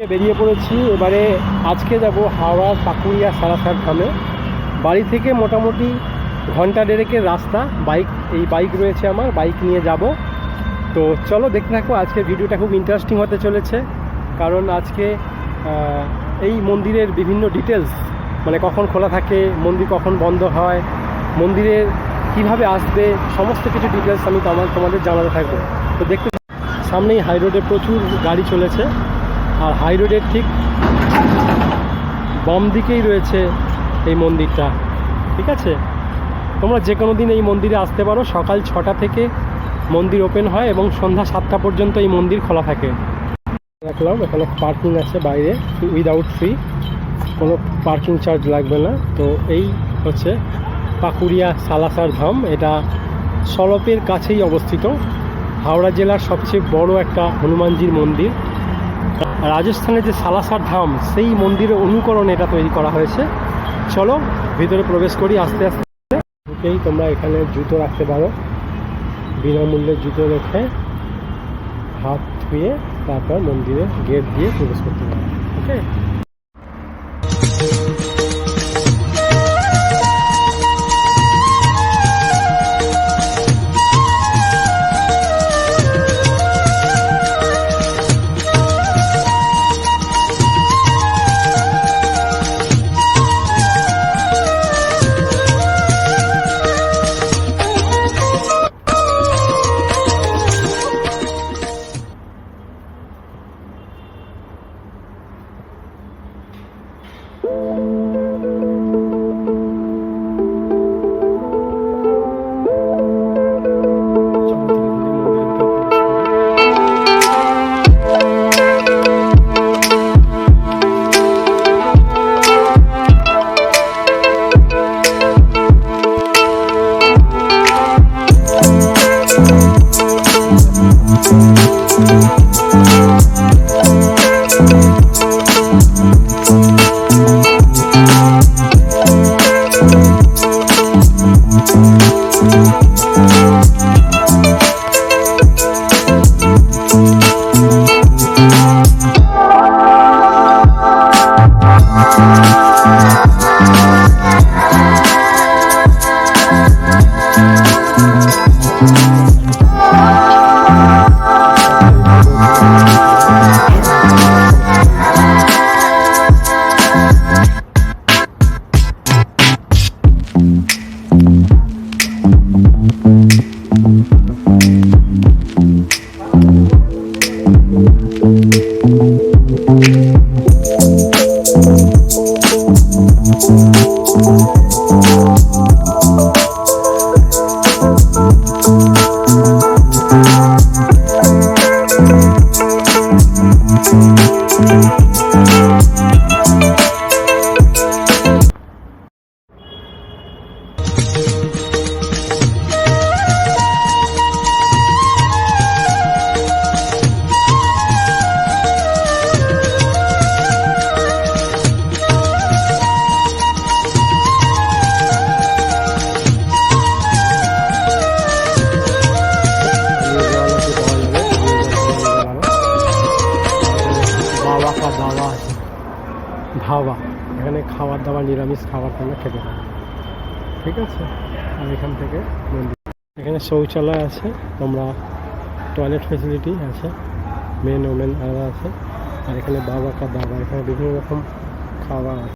বেরিয়ে পড়েছি। এবারে আজকে যাব হাওড়ার পাকুড়িয়া সারাসার ধামে। বাড়ি থেকে মোটামুটি ঘণ্টা দেড়েকের রাস্তা। বাইক, এই বাইক রয়েছে আমার, বাইক নিয়ে যাব। তো চলো দেখতে থাকো আজকে ভিডিওটা খুব ইন্টারেস্টিং হতে চলেছে। কারণ আজকে এই মন্দিরের বিভিন্ন ডিটেলস মানে কখন খোলা থাকে, মন্দির কখন বন্ধ হয়, মন্দিরের কীভাবে আসবে, সমস্ত কিছু ডিটেলস আমি তোমাদের জানাতে থাকব। তো দেখতে সামনেই হাই রোডে প্রচুর গাড়ি চলেছে। আর হাই রোডের ঠিক বাম দিকেই রয়েছে এই মন্দিরটা। ঠিক আছে? তোমরা যে কোনো দিন এই মন্দিরে আসতে পারো। সকাল ছটা থেকে মন্দির ওপেন হয় এবং সন্ধ্যা সাতটা পর্যন্ত এই মন্দির খোলা থাকে। রাখলাম এখানে পার্কিং আছে বাইরে উইদাউট ফ্রি কোনো পার্কিং চার্জ লাগবে না। তো এই হচ্ছে পাকুড়িয়া সালাসার ধাম। এটা সলপের কাছেই অবস্থিত। হাওড়া জেলার সবচেয়ে বড় একটা হনুমানজির মন্দির। রাজস্থানের যে সালাসার ধাম, সেই মন্দিরের অনুকরণ এটা তৈরি করা হয়েছে। চলো, ভিতরে প্রবেশ করি, আস্তে আস্তে। ঢুকেই তোমরা এখানে জুতো রাখতে পারো। বিনামূল্যে জুতো রেখে হাত ধুয়ে তারপর মন্দিরে গেট দিয়ে প্রবেশ করতে পারো ওকে বাবা ধাবা এখানে খাবার দাবার নিরামিষ খাবার তোমরা খেতে পারো ঠিক আছে? আর এখান থেকে মন্দির। এখানে শৌচালয় আছে, তোমরা টয়লেট ফেসিলিটি আছে মেন ওমেন আলাদা আছে। আর এখানে বাবা কা দাবা এখানে বিভিন্ন রকম খাবার আছে।